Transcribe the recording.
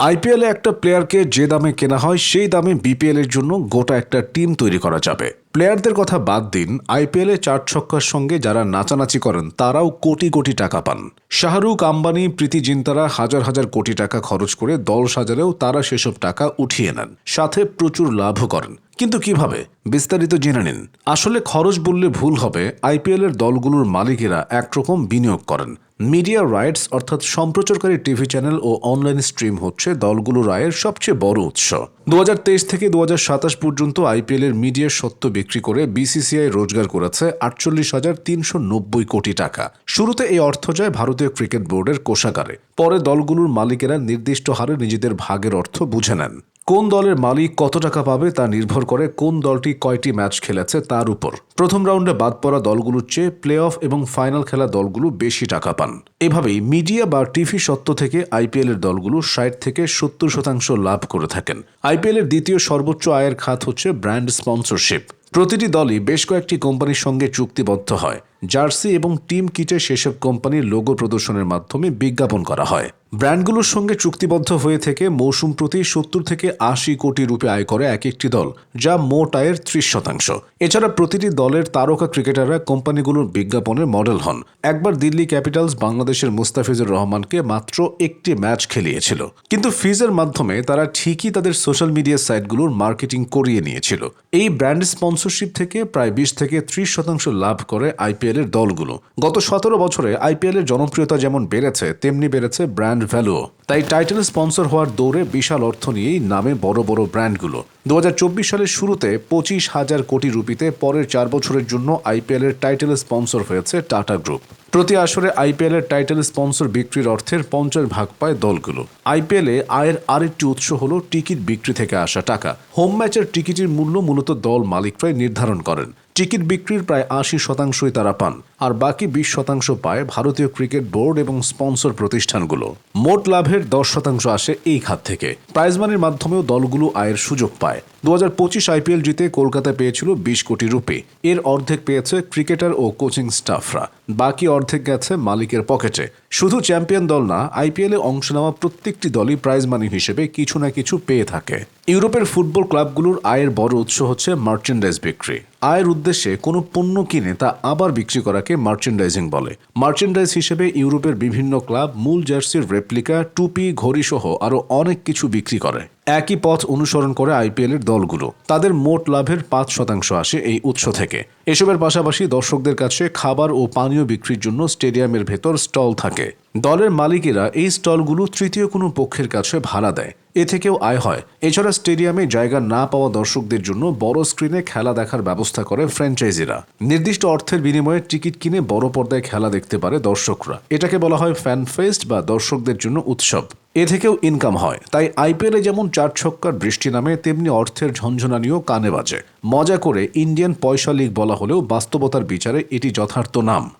আইপিএলে একটা প্লেয়ারকে যে দামে কেনা হয়, সেই দামে বিপিএল এর জন্য গোটা একটা টিম তৈরি করা যাবে। প্লেয়ারদের কথা বাদ দিন, আইপিএলে চার ছক্কার সঙ্গে যারা নাচানাচি করেন, তারাও কোটি কোটি টাকা পান। শাহরুখ, আম্বানি, প্রীতি জিন্তারা হাজার হাজার কোটি টাকা খরচ করে দল সাজারেও তারা সেসব টাকা উঠিয়ে নেন। সাথে প্রচুর লাভও করেন। কিন্তু কীভাবে? বিস্তারিত জেনে নিন। আসলে খরচ বললে ভুল হবে আইপিএল এর দলগুলোর মালিকেরা একরকম বিনিয়োগ করেন। মিডিয়া রাইটস অর্থাৎ সম্প্রচারকারী টিভি চ্যানেল ও অনলাইন স্ট্রিম হচ্ছে দলগুলোর আয়ের সবচেয়ে বড় উৎস। দুহাজার তেইশ থেকে দুহাজার সাতাশ পর্যন্ত আইপিএল এর মিডিয়ার সত্ত্ব বিক্রি করে বিসিসিআই রোজগার করেছে আটচল্লিশ হাজার তিনশো নব্বই কোটি টাকা। শুরুতে এই অর্থ যায় ভারতীয় ক্রিকেট বোর্ডের কোষাগারে। পরে দলগুলোর মালিকেরা নির্দিষ্ট হারে নিজেদের ভাগের অর্থ বুঝে নেন। কোন দলের মালিক কত টাকা পাবে তা নির্ভর করে কোন দলটি কয়টি ম্যাচ খেলেছে তার উপর। প্রথম রাউন্ডে বাদ পড়া দলগুলোর চেয়ে প্লে অফ এবং ফাইনাল খেলা দলগুলো বেশি টাকা পান। এভাবেই মিডিয়া বা টিভি সত্ত্ব থেকে আইপিএল এর দলগুলো ষাট থেকে সত্তর শতাংশ লাভ করে থাকেন। আইপিএল এর দ্বিতীয় সর্বোচ্চ আয়ের খাত হচ্ছে ব্র্যান্ড স্পন্সরশিপ। প্রতিটি দলই বেশ কয়েকটি কোম্পানির সঙ্গে চুক্তিবদ্ধ হয়। জার্সি এবং টিম কিটে সেসব কোম্পানির লোগো প্রদর্শনের মাধ্যমে বিজ্ঞাপন করা হয়। ব্র্যান্ডগুলোর সঙ্গে চুক্তিবদ্ধ হয়ে থেকে মৌসুম প্রতি সত্তর থেকে আশি কোটি রুপি আয় করে এক একটি দল, যা মোট আয়ের ত্রিশ শতাংশ। এছাড়া প্রতিটি দলের তারকা ক্রিকেটাররা কোম্পানিগুলোর বিজ্ঞাপনের মডেল হন। একবার দিল্লি ক্যাপিটালস বাংলাদেশের মুস্তাফিজুর রহমানকে মাত্র একটি ম্যাচ খেলিয়েছিল। কিন্তু ফিজের মাধ্যমে তারা ঠিকই তাদের সোশ্যাল মিডিয়া সাইটগুলোর মার্কেটিং করিয়ে নিয়েছিল। এই ব্র্যান্ড স্পন্সরশিপ থেকে প্রায় বিশ থেকে ত্রিশ শতাংশ লাভ করে আইপিএলের দলগুলো। গত সতেরো বছরে আইপিএলের জনপ্রিয়তা যেমন বেড়েছে, তেমনি বেড়েছে ব্র্যান্ড ভ্যালুও তাই টাইটেল স্পন্সর হওয়ার দৌড়ে বিশাল অর্থ নিয়েই নামে বড় বড় ব্র্যান্ডগুলো দু হাজার চব্বিশ সালের শুরুতে পঁচিশ হাজার কোটি রুপিতে পরের চার বছরের জন্য আইপিএলের টাইটেল স্পন্সর হয়েছে টাটা গ্রুপ প্রতি আসরে আইপিএল এর টাইটেল স্পন্সর বিক্রির অর্থের পঞ্চাশ ভাগ পায় দলগুলো। আইপিএল এ আয়ের আরেকটি উৎস হল টিকিট বিক্রি থেকে আসা টাকা। হোম ম্যাচের টিকিটের মূল্য মূলত দল মালিকরাই নির্ধারণ করেন। টিকিট বিক্রির প্রায় আশি শতাংশই তারা পান, আর বাকি বিশ শতাংশ পায় ভারতীয় ক্রিকেট বোর্ড এবং স্পন্সর প্রতিষ্ঠানগুলো। মোট লাভের দশ শতাংশ আসে এই খাত থেকে। প্রাইজ মানির মাধ্যমেও দলগুলো আয়ের সুযোগ পায়। দু হাজার পঁচিশ আইপিএল জিতে কলকাতা পেয়েছিল বিশ কোটি রুপি। এর অর্ধেক পেয়েছে ক্রিকেটার ও কোচিং স্টাফরা। বাকি অর্ধেক গেছে মালিকের পকেটে। শুধু চ্যাম্পিয়ন দল না, আইপিএলে অংশ নেওয়া প্রত্যেকটি দলই প্রাইজ মানি হিসেবে কিছু না কিছু পেয়ে থাকে। ইউরোপের ফুটবল ক্লাবগুলোর আয়ের বড় উৎস হচ্ছে মার্চেন্ডাইজ বিক্রি। আয়ের উদ্দেশ্যে কোনো পণ্য কিনে তা আবার বিক্রি করাকে মার্চেন্ডাইজিং বলে। মার্চেন্ডাইজ হিসেবে ইউরোপের বিভিন্ন ক্লাব, মূল জার্সির রেপ্লিকা, টুপি ঘড়ি সহ আরও অনেক কিছু বিক্রি করে। একই পথ অনুসরণ করে আইপিএল এর দলগুলো। তাদের মোট লাভের পাঁচ শতাংশ আসে এই উৎস থেকে। এসবের পাশাপাশি দর্শকদের কাছে খাবার ও পানীয় বিক্রির জন্য স্টেডিয়ামের ভেতর স্টল থাকে। দলের মালিকেরা এই স্টলগুলো তৃতীয় কোনো পক্ষের কাছে ভাড়া দেয়। এ থেকেও আয় হয়। এছাড়া স্টেডিয়ামে জায়গা না পাওয়া দর্শকদের জন্য বড় স্ক্রিনে খেলা দেখার ব্যবস্থা করে ফ্র্যাঞ্চাইজিরা নির্দিষ্ট অর্থের বিনিময়ে টিকিট কিনে বড় পর্দায় খেলা দেখতে পারে দর্শকরা। এটাকে বলা হয় ফ্যান ফেস্ট বা দর্শকদের জন্য উৎসব। এ থেকেও ইনকাম হয়। তাই আইপিএলে যেমন চার ছক্কার বৃষ্টি নামে, তেমনি অর্থের ঝঞ্ঝনানিও কানে বাজে। মজা করে ইন্ডিয়ান পয়সা লিগ বলা হলেও বাস্তবতার বিচারে এটি যথার্থ নাম।